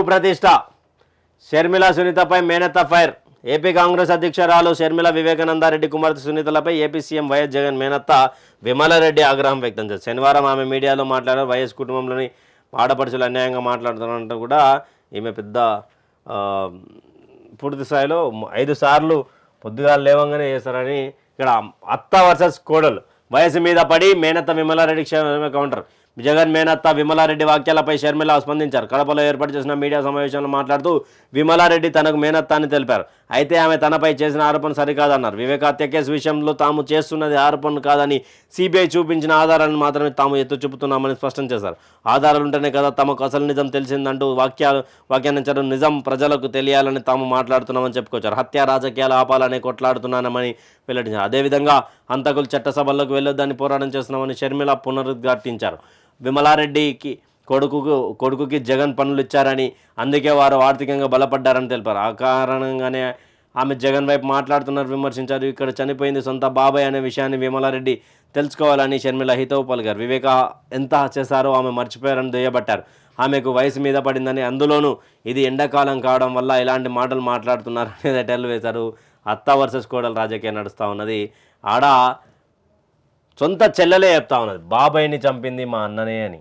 పరువు ప్రతిష్ట షర్మిల సునీతపై మేనత్త ఫైర్. ఏపీ కాంగ్రెస్ అధ్యక్షురాలు షర్మిల వివేకానందారెడ్డి కుమార్తె సునీతలపై AP CM Y S Jagan మేనత్త విమలారెడ్డి ఆగ్రహం వ్యక్తం చేశారు. శనివారం ఆమె మీడియాలో మాట్లాడారు. వైఎస్ కుటుంబంలోని ఆడపడుచులు అన్యాయంగా మాట్లాడుతున్నట్టు కూడా ఈమె పెద్ద పూర్తి స్థాయిలో ఐదు సార్లు పొద్దుగా లేవంగానే చేస్తారని ఇక్కడ అత్త వర్సెస్ కోడలు. వయసు మీద పడి మేనత్త విమలారెడ్డి క్షేమ కౌంటర్. జగన్ మేనత్త విమలారెడ్డి వాక్యాలపై షర్మిల స్పందించారు. కడపలో ఏర్పాటు చేసిన మీడియా సమావేశంలో మాట్లాడుతూ విమలారెడ్డి తనకు మేనత్త అని తెలిపారు. అయితే ఆమె తనపై చేసిన ఆరోపణ సరికాదన్నారు. వివేక హత్య కేసు విషయంలో తాము చేస్తున్నది ఆరోపణ కాదని సిబిఐ చూపించిన ఆధారాలను మాత్రమే తాము ఎత్తు చూపుతున్నామని స్పష్టం చేశారు. ఆధారాలు ఉంటేనే కదా తమకు అసలు నిజం తెలిసిందంటూ వాక్యాలు వ్యాఖ్యానించడం నిజం ప్రజలకు తెలియాలని తాము మాట్లాడుతున్నామని చెప్పుకొచ్చారు. హత్య రాజకీయాలు ఆపాలని కొట్లాడుతున్నామని వెల్లడించారు. అదేవిధంగా అంతకులు చట్టసభల్లోకి వెళ్ళొద్దని పోరాటం చేస్తున్నామని షర్మిల పునరుద్ఘాటించారు. విమలారెడ్డికి కొడుకుకు కొడుకుకి జగన్ పనులు ఇచ్చారని అందుకే వారు ఆర్థికంగా బలపడ్డారని తెలిపారు. ఆ కారణంగానే ఆమె జగన్ వైపు మాట్లాడుతున్నారు విమర్శించారు. ఇక్కడ చనిపోయింది సొంత బాబాయ్ అనే విషయాన్ని విమలారెడ్డి తెలుసుకోవాలని షర్మిల హితవు పలికారు. వివేక ఎంత చేశారో ఆమె మర్చిపోయారని దుయ్యబట్టారు. ఆమెకు వయసు మీద పడిందని అందులోనూ ఇది ఎండాకాలం కావడం వల్ల ఇలాంటి మాటలు మాట్లాడుతున్నారు అనేది టెల్ వేశారు. అత్త వర్సెస్ కోడలు రాజకీయం నడుస్తూ ఉన్నది. ఆడ సొంత చెల్లెలే చెప్తా ఉన్నది. బాబాయ్ని చంపింది మా అన్ననే అని.